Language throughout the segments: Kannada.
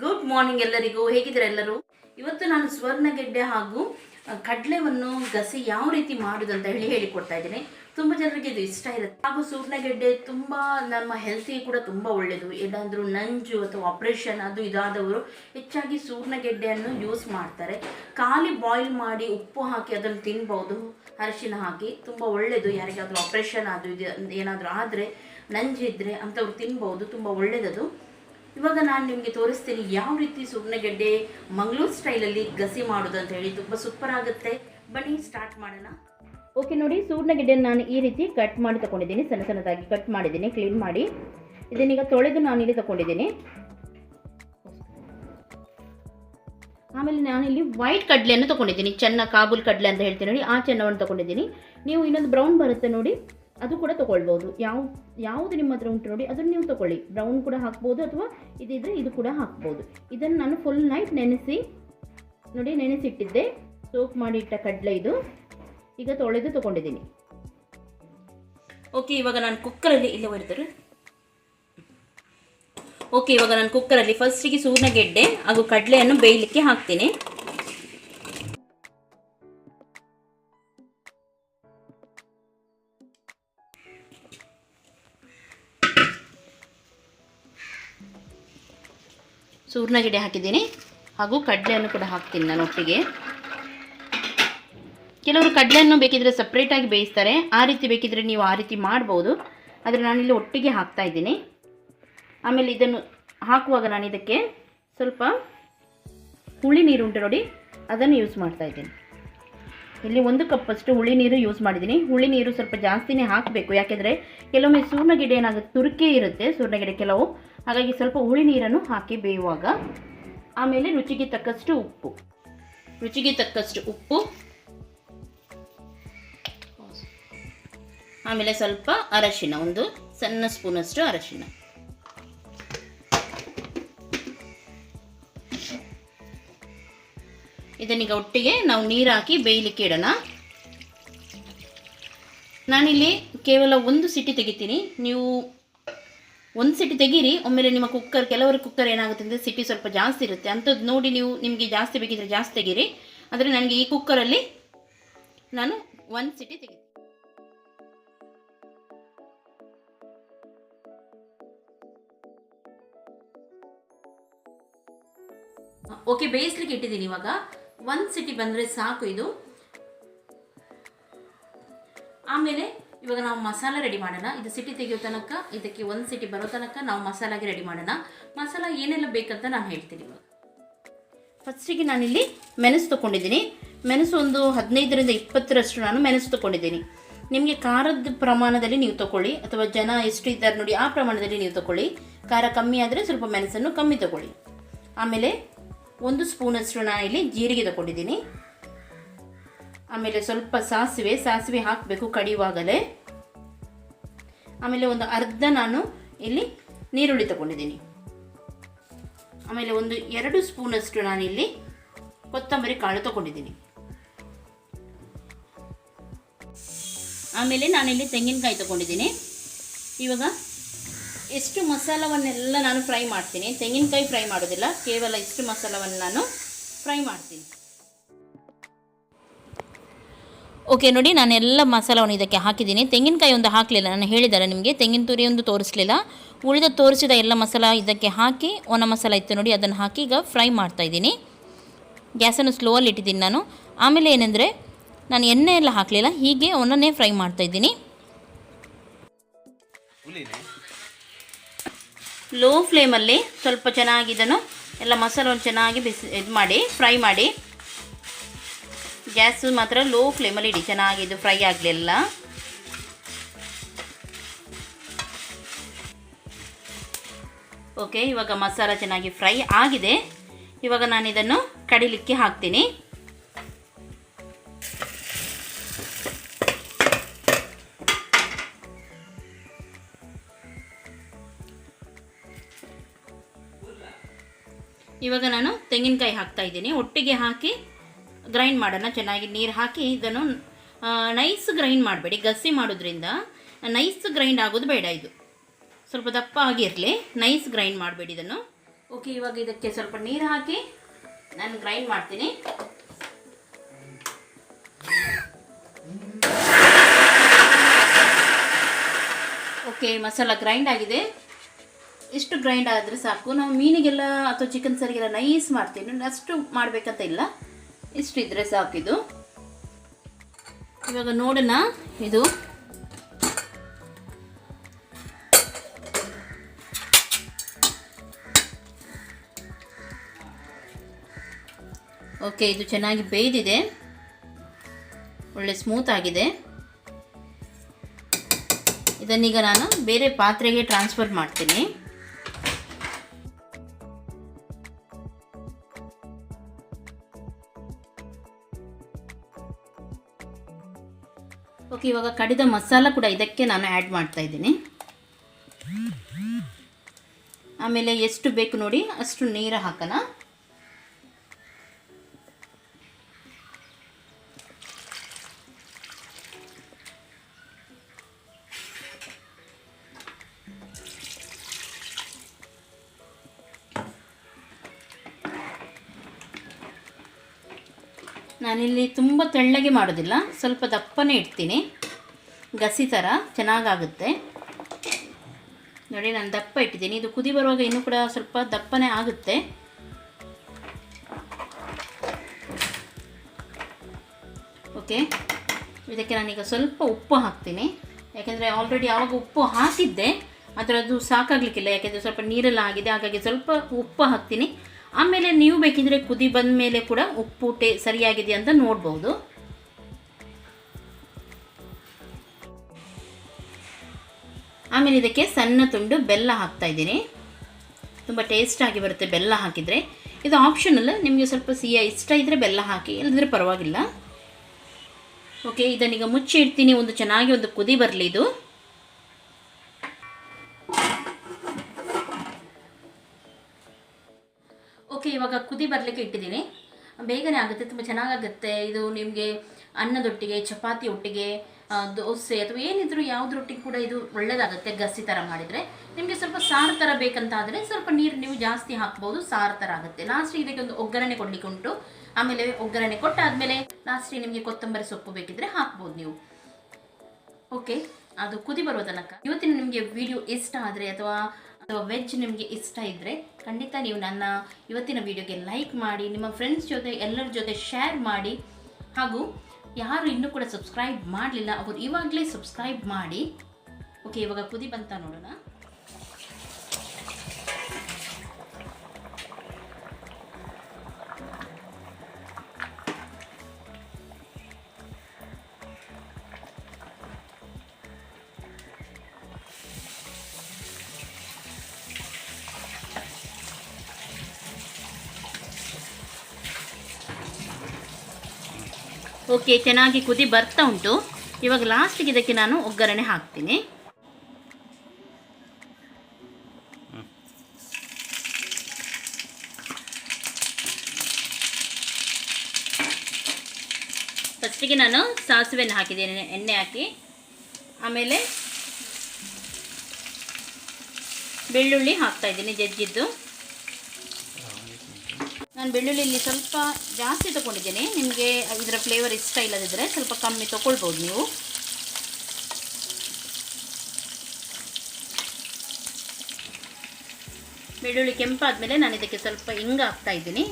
ಗುಡ್ ಮಾರ್ನಿಂಗ್ ಎಲ್ಲರಿಗೂ. ಹೇಗಿದ್ದಾರೆ ಎಲ್ಲರೂ? ಇವತ್ತು ನಾನು ಸ್ವರ್ಣಗೆಡ್ಡೆ ಹಾಗೂ ಕಡಲೆವನ್ನು ಗಸಿ ಯಾವ ರೀತಿ ಮಾಡುದು ಅಂತ ಹೇಳಿ ಹೇಳಿಕೊಡ್ತಾ ಇದ್ದೀನಿ. ತುಂಬ ಜನರಿಗೆ ಇದು ಇಷ್ಟ ಇರುತ್ತೆ. ಹಾಗೂ ಸೂರ್ಣಗೆಡ್ಡೆ ತುಂಬ ನಮ್ಮ ಹೆಲ್ತಿಗೆ ಕೂಡ ತುಂಬ ಒಳ್ಳೆಯದು ಏನಾದರೂ ನಂಜು ಅಥವಾ ಆಪರೇಷನ್ ಅದು ಇದಾದವರು ಹೆಚ್ಚಾಗಿ ಸೂರ್ಣಗೆಡ್ಡೆಯನ್ನು ಯೂಸ್ ಮಾಡ್ತಾರೆ. ಖಾಲಿ ಬಾಯ್ಲ್ ಮಾಡಿ ಉಪ್ಪು ಹಾಕಿ ಅದನ್ನು ತಿನ್ಬೋದು. ಅರಿಶಿನ ಹಾಕಿ ತುಂಬ ಒಳ್ಳೆಯದು ಯಾರಿಗಾದರೂ ಆಪರೇಷನ್ ಅದು ಇದು ಏನಾದರೂ ಆದರೆ ನಂಜಿದ್ರೆ ಅಂಥವ್ರು ತಿನ್ಬೋದು. ತುಂಬ ಒಳ್ಳೆಯದದು ಇವಾಗ ನಾನು ನಿಮಗೆ ತೋರಿಸ್ತೀನಿ ಯಾವ ರೀತಿ ಸುಣ್ಣಗೆಡ್ಡೆ ಮಂಗಳೂರು ಸ್ಟೈಲಲ್ಲಿ ಗಸಿ ಮಾಡೋದು ಅಂತ ಹೇಳಿ ತುಂಬ ಸೂಪರ್ ಆಗುತ್ತೆ. ಬನ್ನಿ ಸ್ಟಾರ್ಟ್ ಮಾಡೋಣ. ಓಕೆ ನೋಡಿ ಸೂರ್ಣಗೆಡ್ಡೆ ನಾನು ಈ ರೀತಿ ಕಟ್ ಮಾಡಿ ತಗೊಂಡಿದ್ದೀನಿ ಸಣ್ಣ ಸಣ್ಣದಾಗಿ ಕಟ್ ಮಾಡಿದ್ದೀನಿ ಕ್ಲೀನ್ ಮಾಡಿ. ಇದನ್ನೀಗ ತೊಳೆದು ನಾನು ಇಲ್ಲಿ ತಗೊಂಡಿದ್ದೀನಿ ಆಮೇಲೆ ನಾನಿಲ್ಲಿ ವೈಟ್ ಕಡಲೆಯನ್ನು ತಗೊಂಡಿದ್ದೀನಿ ಚೆನ್ನ ಕಾಬೂಲ್ ಕಡಲೆ ಅಂತ ಹೇಳ್ತೀನಿ ನೋಡಿ, ಆ ಚೆನ್ನವನ್ನು ತಗೊಂಡಿದ್ದೀನಿ ನೀವು ಇನ್ನೊಂದು ಬ್ರೌನ್ ಬರುತ್ತೆ ನೋಡಿ. ಅದು ಕೂಡ ತಗೊಳ್ಬೋದು. ಯಾವ, ಯಾವುದು ನಿಮ್ಮ ಹತ್ರ ಉಂಟು ನೋಡಿ, ಅದನ್ನು ನೀವು ತಗೊಳ್ಳಿ. ಬ್ರೌನ್ ಕೂಡ ಹಾಕ್ಬೋದು ಅಥವಾ ಇದಿದ್ರೆ ಇದು ಕೂಡ ಹಾಕ್ಬೋದು. ಇದನ್ನು ನಾನು ಫುಲ್ ನೈಟ್ ನೆನೆಸಿ, ನೋಡಿ ನೆನೆಸಿಟ್ಟಿದ್ದೆ. ಸೋಪ್ ಮಾಡಿ ಇಟ್ಟ ಕಡಲೆ ಇದು. ಈಗ ತೊಳೆದು ತಗೊಂಡಿದ್ದೀನಿ. ಓಕೆ ಇವಾಗ ನಾನು ಕುಕ್ಕರಲ್ಲಿ, ಇಲ್ಲೇ ಬರೀತಾರೆ ಓಕೆ ಇವಾಗ ನಾನು ಕುಕ್ಕರಲ್ಲಿ ಫಸ್ಟಿಗೆ ಸೂರ್ಣಗೆಡ್ಡೆ ಹಾಗೂ ಕಡಲೆಯನ್ನು ಬೇಯಲಿಕ್ಕೆ ಹಾಕ್ತೀನಿ. ಸೂರ್ಣಗೆಡ್ಡೆ ಹಾಕಿದ್ದೀನಿ ಹಾಗೂ ಕಡಲೆಯನ್ನು ಕೂಡ ಹಾಕ್ತೀನಿ ನಾನು ಒಟ್ಟಿಗೆ. ಕೆಲವರು ಕಡಲೆಯನ್ನು ಬೇಕಿದ್ರೆ ಸಪ್ರೇಟಾಗಿ ಬೇಯಿಸ್ತಾರೆ. ಆ ರೀತಿ ಬೇಕಿದ್ರೆ ನೀವು ಆ ರೀತಿ ಮಾಡ್ಬೋದು. ಆದರೆ ನಾನಿಲ್ಲಿ ಒಟ್ಟಿಗೆ ಹಾಕ್ತಾ ಇದ್ದೀನಿ. ಆಮೇಲೆ ಇದನ್ನು ಹಾಕುವಾಗ ನಾನು ಇದಕ್ಕೆ ಸ್ವಲ್ಪ ಹುಳಿ ನೀರು ಉಂಟು ನೋಡಿ, ಅದನ್ನು ಯೂಸ್ ಮಾಡ್ತಾ ಇದ್ದೀನಿ. ಇಲ್ಲಿ ಒಂದು ಕಪ್ಪಷ್ಟು ಹುಳಿ ನೀರು ಯೂಸ್ ಮಾಡಿದ್ದೀನಿ. ಹುಳಿ ನೀರು ಸ್ವಲ್ಪ ಜಾಸ್ತಿನೇ ಹಾಕಬೇಕು. ಯಾಕೆಂದರೆ ಕೆಲವೊಮ್ಮೆ ಸೂರ್ಣಗಿಡ ಏನಾಗುತ್ತೆ, ತುರುಕೇ ಇರುತ್ತೆ. ಸೂರ್ಣಗಿಡ ಕೆಲವು ಹಾಗಾಗಿ ಸ್ವಲ್ಪ ಹುಳಿ ನೀರನ್ನು ಹಾಕಿ ಬೇಯುವಾಗ ಆಮೇಲೆ ರುಚಿಗೆ ತಕ್ಕಷ್ಟು ಉಪ್ಪು. ರುಚಿಗೆ ತಕ್ಕಷ್ಟು ಉಪ್ಪು. ಆಮೇಲೆ ಸ್ವಲ್ಪ ಅರಶಿನ, ಒಂದು ಸಣ್ಣ ಸ್ಪೂನಷ್ಟು ಅರಶಿನ. ಇದನ್ನೀಗ ಒಟ್ಟಿಗೆ ನಾವು ನೀರು ಹಾಕಿ ಬೇಯಲಿಕ್ಕೆ ಇಡೋಣ. ನಾನಿಲ್ಲಿ ಕೇವಲ ಒಂದು ಸಿಟಿ ತೆಗಿತೀನಿ. ನೀವು ಒಂದು ಸಿಟಿ ತೆಗೀರಿ, ಒಮ್ಮೆಲೆ ನಿಮ್ಮ ಕುಕ್ಕರ್ ಕೆಲವರು ಕುಕ್ಕರ್ ಏನಾಗುತ್ತೆ ಅಂದರೆ ಸಿಟಿ ಸ್ವಲ್ಪ ಜಾಸ್ತಿ ಇರುತ್ತೆ. ಅಂಥದ್ದು ನೋಡಿ ನೀವು ನಿಮಗೆ ಜಾಸ್ತಿ ಬೇಕಿದ್ರೆ ಜಾಸ್ತಿ ತೆಗೀರಿ. ಆದರೆ ನನಗೆ ಈ ಕುಕ್ಕರಲ್ಲಿ ನಾನು ಒಂದು ಸಿಟಿ ತೆಗೆ ಓಕೆ ಬೇಯಿಸ್ಲಿಕ್ಕೆ ಇಟ್ಟಿದ್ದೀನಿ ಇವಾಗ. ಒಂದು ಸಿಟಿ ಬಂದರೆ ಸಾಕು ಇದು. ಇವಾಗ ನಾವು ಮಸಾಲ ರೆಡಿ ಮಾಡೋಣ. ಇದು ಸಿಟಿ ತೆಗೆಯೋ ತನಕ, ಇದಕ್ಕೆ ಒಂದು ಸಿಟಿ ಬರೋ ತನಕ ನಾವು ಮಸಾಲಾಗೆ ರೆಡಿ ಮಾಡೋಣ. ಮಸಾಲ ಏನೆಲ್ಲ ಬೇಕಂತ ನಾನು ಹೇಳ್ತೀನಿ ಇವಾಗ. ಫಸ್ಟಿಗೆ ನಾನಿಲ್ಲಿ ಮೆಣಸು ತೊಗೊಂಡಿದ್ದೀನಿ. ಮೆಣಸು ಒಂದು ಹದಿನೈದರಿಂದ ಇಪ್ಪತ್ತರಷ್ಟು ನಾನು ಮೆಣಸು ತೊಗೊಂಡಿದ್ದೀನಿ. ನಿಮಗೆ ಖಾರದ ಪ್ರಮಾಣದಲ್ಲಿ ನೀವು ತಗೊಳ್ಳಿ, ಅಥವಾ ಜನ ಎಷ್ಟು ಇದ್ದಾರೆ ನೋಡಿ ಆ ಪ್ರಮಾಣದಲ್ಲಿ ನೀವು ತಗೊಳ್ಳಿ. ಖಾರ ಕಮ್ಮಿ ಆದರೆ ಸ್ವಲ್ಪ ಮೆಣಸನ್ನು ಕಮ್ಮಿ ತಗೊಳ್ಳಿ. ಆಮೇಲೆ ಒಂದು ಸ್ಪೂನಷ್ಟು ನಾನು ಇಲ್ಲಿ ಜೀರಿಗೆ ತಗೊಂಡಿದ್ದೀನಿ. ಆಮೇಲೆ ಸ್ವಲ್ಪ ಸಾಸಿವೆ ಸಾಸಿವೆ ಹಾಕಬೇಕು ಕಡಿಯುವಾಗಲೇ. ಆಮೇಲೆ ಒಂದು ಅರ್ಧ ನಾನು ಇಲ್ಲಿ ನೀರುಳ್ಳಿ ತಗೊಂಡಿದ್ದೀನಿ. ಆಮೇಲೆ ಒಂದು ಎರಡು ಸ್ಪೂನಷ್ಟು ನಾನಿಲ್ಲಿ ಕೊತ್ತಂಬರಿ ಕಾಳು ತಗೊಂಡಿದ್ದೀನಿ. ಆಮೇಲೆ ನಾನಿಲ್ಲಿ ತೆಂಗಿನಕಾಯಿ ತಗೊಂಡಿದ್ದೀನಿ. ಇವಾಗ ಎಷ್ಟು ಮಸಾಲವನ್ನೆಲ್ಲ ನಾನು ಫ್ರೈ ಮಾಡ್ತೀನಿ. ತೆಂಗಿನಕಾಯಿ ಫ್ರೈ ಮಾಡೋದಿಲ್ಲ, ಕೇವಲ ಇಷ್ಟು ಮಸಾಲವನ್ನು ನಾನು ಫ್ರೈ ಮಾಡ್ತೀನಿ. ಓಕೆ ನೋಡಿ ನಾನು ಎಲ್ಲ ಮಸಾಲವನ್ನು ಇದಕ್ಕೆ ಹಾಕಿದ್ದೀನಿ. ತೆಂಗಿನಕಾಯಿ ಒಂದು ಹಾಕಲಿಲ್ಲ ನಾನು ಹೇಳಿದ್ದಾರೆ ನಿಮಗೆ. ತೆಂಗಿನ ತುರಿ ಒಂದು ತೋರಿಸಲಿಲ್ಲ. ಉಳಿದ ತೋರಿಸಿದ ಎಲ್ಲ ಮಸಾಲ ಇದಕ್ಕೆ ಹಾಕಿ ಒಣ ಮಸಾಲ ಇತ್ತು ನೋಡಿ ಅದನ್ನು ಹಾಕಿ ಈಗ ಫ್ರೈ ಮಾಡ್ತಾ ಇದ್ದೀನಿ. ಗ್ಯಾಸನ್ನು ಸ್ಲೋವಲ್ಲಿ ಇಟ್ಟಿದ್ದೀನಿ ನಾನು. ಆಮೇಲೆ ಏನೆಂದರೆ ನಾನು ಎಣ್ಣೆ ಎಲ್ಲ ಹಾಕಲಿಲ್ಲ ಹೀಗೆ ಒಣನೇ ಫ್ರೈ ಮಾಡ್ತಾ ಇದ್ದೀನಿ. ಲೋ ಫ್ಲೇಮಲ್ಲಿ ಸ್ವಲ್ಪ ಚೆನ್ನಾಗಿ ಇದನ್ನು ಎಲ್ಲ ಮಸಾಲವನ್ನು ಚೆನ್ನಾಗಿ ಬಿಸಿ ಇದು ಮಾಡಿ ಫ್ರೈ ಮಾಡಿ. ಗ್ಯಾಸ್ ಮಾತ್ರ ಲೋ ಫ್ಲೇಮಲ್ಲಿ ಇಡಿ. ಚೆನ್ನಾಗಿ ಇದು ಫ್ರೈ ಆಗಲಿಲ್ಲ ಓಕೆ, ಇವಾಗ ಮಸಾಲ ಚೆನ್ನಾಗಿ ಫ್ರೈ ಆಗಿದೆ. ಇವಾಗ ನಾನು ಇದನ್ನು ಕಡಿಲಿಕ್ಕೆ ಹಾಕ್ತೀನಿ. ಇವಾಗ ನಾನು ತೆಂಗಿನಕಾಯಿ ಹಾಕ್ತಾ ಇದ್ದೀನಿ. ಒಟ್ಟಿಗೆ ಹಾಕಿ ಗ್ರೈಂಡ್ ಮಾಡೋಣ, ಚೆನ್ನಾಗಿ ನೀರು ಹಾಕಿ ಇದನ್ನು ನೈಸ್ ಗ್ರೈಂಡ್ ಮಾಡಬೇಡಿ. ಗಸಿ ಮಾಡೋದ್ರಿಂದ ನೈಸ್ ಗ್ರೈಂಡ್ ಆಗೋದು ಬೇಡ ಇದು. ಸ್ವಲ್ಪ ದಪ್ಪ ಆಗಿರಲಿ ನೈಸ್ ಗ್ರೈಂಡ್ ಮಾಡಬೇಡಿ ಇದನ್ನು. ಓಕೆ ಇವಾಗ ಇದಕ್ಕೆ ಸ್ವಲ್ಪ ನೀರು ಹಾಕಿ ನಾನು ಗ್ರೈಂಡ್ ಮಾಡ್ತೀನಿ. ಓಕೆ ಮಸಾಲ ಗ್ರೈಂಡ್ ಆಗಿದೆ. ಇಷ್ಟು ಗ್ರೈಂಡ್ ಆದರೆ ಸಾಕು. ನಾವು ಮೀನಿಗೆಲ್ಲ ಅಥವಾ ಚಿಕನ್ ಸರಿಗೆಲ್ಲ ನೈಸ್ ಮಾಡ್ತೀನಿ ಅಷ್ಟು ಮಾಡಬೇಕಂತ ಇಲ್ಲ. ಇಷ್ಟು ಇದ್ರೆ ಸಾಕಿದು ಇವಾಗ ನೋಡೋಣ ಇದು. ಓಕೆ ಇದು ಚೆನ್ನಾಗಿ ಬೇಯ್ದಿದೆ. ಒಳ್ಳೆ ಸ್ಮೂತ್ ಆಗಿದೆ. ಇದನ್ನೀಗ ನಾನು ಬೇರೆ ಪಾತ್ರೆಗೆ ಟ್ರಾನ್ಸ್ಫರ್ ಮಾಡ್ತೀನಿ. ಓಕೆ ಇವಾಗ ಕಡಿದ ಮಸಾಲ ಕೂಡ ಇದಕ್ಕೆ ನಾನು ಆ್ಯಡ್ ಮಾಡ್ತಾ ಇದ್ದೀನಿ. ಆಮೇಲೆ ಎಷ್ಟು ಬೇಕು ನೋಡಿ ಅಷ್ಟು ನೀರು ಹಾಕೋಣ. ನಾನಿಲ್ಲಿ ತುಂಬ ತೆಳ್ಳಗೆ ಮಾಡೋದಿಲ್ಲ. ಸ್ವಲ್ಪ ದಪ್ಪನೇ ಇಡ್ತೀನಿ. ಗಸಿ ಥರ ಚೆನ್ನಾಗಾಗುತ್ತೆ. ನೋಡಿ, ನಾನು ದಪ್ಪ ಇಟ್ಟಿದ್ದೀನಿ. ಇದು ಕುದಿ ಬರುವಾಗ ಇನ್ನೂ ಕೂಡ ಸ್ವಲ್ಪ ದಪ್ಪನೇ ಆಗುತ್ತೆ. ಓಕೆ. ಇದಕ್ಕೆ ನಾನೀಗ ಸ್ವಲ್ಪ ಉಪ್ಪು ಹಾಕ್ತೀನಿ. ಯಾಕೆಂದರೆ ಆಲ್ರೆಡಿ ಯಾವಾಗ ಉಪ್ಪು ಹಾಕಿದ್ದೆ. ಅದರದ್ದು ಅದು ಸಾಕಾಗಲಿಕ್ಕಿಲ್ಲ. ಯಾಕೆಂದರೆ ಸ್ವಲ್ಪ ನೀರೆಲ್ಲ ಆಗಿದೆ. ಹಾಗಾಗಿ ಸ್ವಲ್ಪ ಉಪ್ಪು ಹಾಕ್ತೀನಿ. ಆಮೇಲೆ ನೀವು ಬೇಕಿದ್ರೆ ಕುದಿ ಬಂದ ಮೇಲೆ ಕೂಡ ಉಪ್ಪು, ಟೇ ಸರಿಯಾಗಿದೆ ಅಂತ ನೋಡ್ಬೋದು. ಆಮೇಲೆ ಇದಕ್ಕೆ ಸಣ್ಣ ತುಂಡು ಬೆಲ್ಲ ಹಾಕ್ತಾ ಇದ್ದೀನಿ. ತುಂಬ ಟೇಸ್ಟಾಗಿ ಬರುತ್ತೆ ಬೆಲ್ಲ ಹಾಕಿದರೆ. ಇದು ಆಪ್ಷನಲ್ ನಿಮಗೆ ಸ್ವಲ್ಪ ಸಿಹಿ ಇಷ್ಟ ಇದ್ದರೆ ಬೆಲ್ಲ ಹಾಕಿ ಇಲ್ಲದಿದ್ರೆ ಪರವಾಗಿಲ್ಲ. ಓಕೆ ಇದನ್ನೀಗ ಮುಚ್ಚಿ ಇಡ್ತೀನಿ ಒಂದು ಚೆನ್ನಾಗಿ ಒಂದು ಕುದಿ ಬರಲಿ ಇದು. ಇವಾಗ ಕುದಿ ಬರಲಿಕ್ಕೆ ಇಟ್ಟಿದ್ದೀನಿ. ಬೇಗನೆ ಆಗುತ್ತೆ, ತುಂಬ ಚೆನ್ನಾಗಾಗುತ್ತೆ. ಇದು ನಿಮಗೆ ಅನ್ನದೊಟ್ಟಿಗೆ, ಚಪಾತಿ ಒಟ್ಟಿಗೆ ದೋಸೆ ಅಥವಾ ಏನಿದ್ರು ಯಾವುದ್ರೊಟ್ಟಿಗೆ ಕೂಡ ಇದು ಒಳ್ಳೆಯದಾಗುತ್ತೆ ಗಸಿ ಥರ ಮಾಡಿದರೆ. ನಿಮಗೆ ಸ್ವಲ್ಪ ಸಾರು ಥರ ಬೇಕಂತ ಆದರೆ ಸ್ವಲ್ಪ ನೀರು ನೀವು ಜಾಸ್ತಿ ಹಾಕ್ಬೋದು, ಸಾರು ಥರ ಆಗುತ್ತೆ. ಲಾಸ್ಟಿಗೆ ಇದಕ್ಕೆ ಒಂದು ಒಗ್ಗರಣೆ ಕೊಡಲಿಕ್ಕೆ ಉಂಟು. ಆಮೇಲೆ ಒಗ್ಗರಣೆ ಕೊಟ್ಟಾದಮೇಲೆ ಲಾಸ್ಟಿಗೆ ನಿಮಗೆ ಕೊತ್ತಂಬರಿ ಸೊಪ್ಪು ಬೇಕಿದ್ರೆ ಹಾಕ್ಬೋದು ನೀವು. ಓಕೆ ಅದು ಕುದಿ ಬರುವ ತನಕ. ಇವತ್ತಿನ ನಿಮಗೆ ವಿಡಿಯೋ ಇಷ್ಟ ಆದರೆ ಅಥವಾ ಅಥವಾ ವೆಜ್ ನಿಮಗೆ ಇಷ್ಟ ಇದ್ದರೆ ಖಂಡಿತ ನೀವು ನನ್ನ ಇವತ್ತಿನ ವಿಡಿಯೋಗೆ ಲೈಕ್ ಮಾಡಿ, ನಿಮ್ಮ ಫ್ರೆಂಡ್ಸ್ ಜೊತೆ, ಎಲ್ಲರ ಜೊತೆ ಶೇರ್ ಮಾಡಿ, ಹಾಗೂ ಯಾರು ಇನ್ನೂ ಕೂಡ ಸಬ್ಸ್ಕ್ರೈಬ್ ಮಾಡಲಿಲ್ಲ, ಅವರು ಇವಾಗಲೇ ಸಬ್ಸ್ಕ್ರೈಬ್ ಮಾಡಿ. ಓಕೆ ಇವಾಗ ಕುದಿ ಬಂತ ನೋಡೋಣ. ಓಕೆ ಚೆನ್ನಾಗಿ ಕುದಿ ಬರ್ತಾ ಉಂಟು. ಇವಾಗ ಲಾಸ್ಟಿಗೆ ಇದಕ್ಕೆ ನಾನು ಒಗ್ಗರಣೆ ಹಾಕ್ತೀನಿ. ಫಸ್ಟಿಗೆ ನಾನು ಸಾಸಿವೆನ ಹಾಕಿದ್ದೀನಿ ಎಣ್ಣೆ ಹಾಕಿ. ಆಮೇಲೆ ಬೆಳ್ಳುಳ್ಳಿ ಹಾಕ್ತಾ ಇದ್ದೀನಿ ಜಜ್ಜಿದ್ದು. ನಾನು ಬೆಳ್ಳುಳ್ಳಿ ಇಲ್ಲಿ ಸ್ವಲ್ಪ ಜಾಸ್ತಿ ತೊಗೊಂಡಿದ್ದೀನಿ. ನಿಮಗೆ ಇದರ ಫ್ಲೇವರ್ ಇಷ್ಟ ಇಲ್ಲದಿದ್ದರೆ ಸ್ವಲ್ಪ ಕಮ್ಮಿ ತೊಗೊಳ್ಬೋದು ನೀವು. ಬೆಳ್ಳುಳ್ಳಿ ಕೆಂಪಾದ್ಮೇಲೆ ನಾನು ಇದಕ್ಕೆ ಸ್ವಲ್ಪ ಹಿಂಗ ಹಾಕ್ತಾ ಇದ್ದೀನಿ.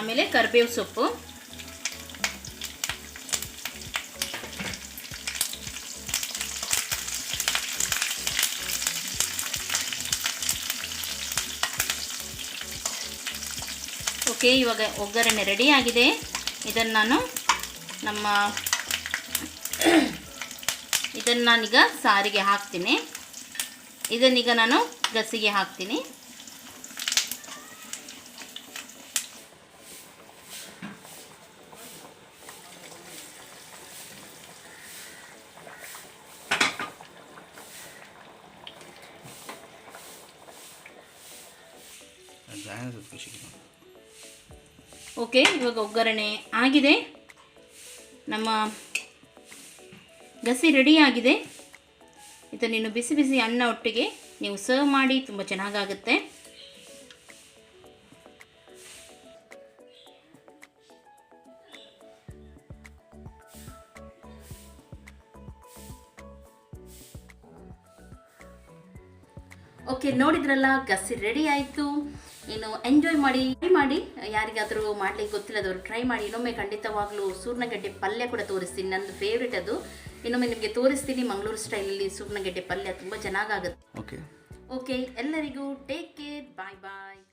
ಆಮೇಲೆ ಕರ್ಬೇವು ಸೊಪ್ಪು. ಓಕೆ, ಇವಾಗ ಒಗ್ಗರಣೆ ರೆಡಿ ಆಗಿದೆ. ಇದನ್ನು ನಾನು ನಮ್ಮ ಇದನ್ನು ನಾನೀಗ ಸಾರಿಗೆ ಹಾಕ್ತೀನಿ. ಇದನ್ನೀಗ ನಾನು ಗಸಿಗೆ ಹಾಕ್ತೀನಿ. ಖುಷಿ. ಓಕೆ, ಇವಾಗ ಒಗ್ಗರಣೆ ಆಗಿದೆ. ನಮ್ಮ ಗಸಿ ರೆಡಿ ಆಗಿದೆ. ಇದನ್ನು ಇನ್ನು ಬಿಸಿ ಬಿಸಿ ಅನ್ನ ಒಟ್ಟಿಗೆ ನೀವು ಸರ್ವ್ ಮಾಡಿ ತುಂಬ ಚೆನ್ನಾಗಾಗುತ್ತೆ. ಓಕೆ, ನೋಡಿದ್ರಲ್ಲ ಗಸಿ ರೆಡಿ ಆಯಿತು. ಇನ್ನು ಎಂಜಾಯ್ ಮಾಡಿ ಟ್ರೈ ಮಾಡಿ. ಯಾರಿಗಾದರೂ ಮಾಡ್ಲಿಕ್ಕೆ ಗೊತ್ತಿಲ್ಲದವರು ಟ್ರೈ ಮಾಡಿ. ಇನ್ನೊಮ್ಮೆ ಖಂಡಿತವಾಗ್ಲೂ ಸೂರ್ಣಗಡ್ಡೆ ಪಲ್ಯ ಕೂಡ ತೋರಿಸ್ತೀನಿ. ನಂದು ಫೇವ್ರೇಟ್ ಅದು. ಇನ್ನೊಮ್ಮೆ ನಿಮಗೆ ತೋರಿಸ್ತೀನಿ ಮಂಗಳೂರು ಸ್ಟೈಲಲ್ಲಿ ಸೂರ್ಣಗಡ್ಡೆ ಪಲ್ಯ. ತುಂಬ ಚೆನ್ನಾಗಾಗುತ್ತೆ. ಓಕೆ ಓಕೆ ಎಲ್ಲರಿಗೂ ಟೇಕ್ ಕೇರ್ ಬಾಯ್ ಬಾಯ್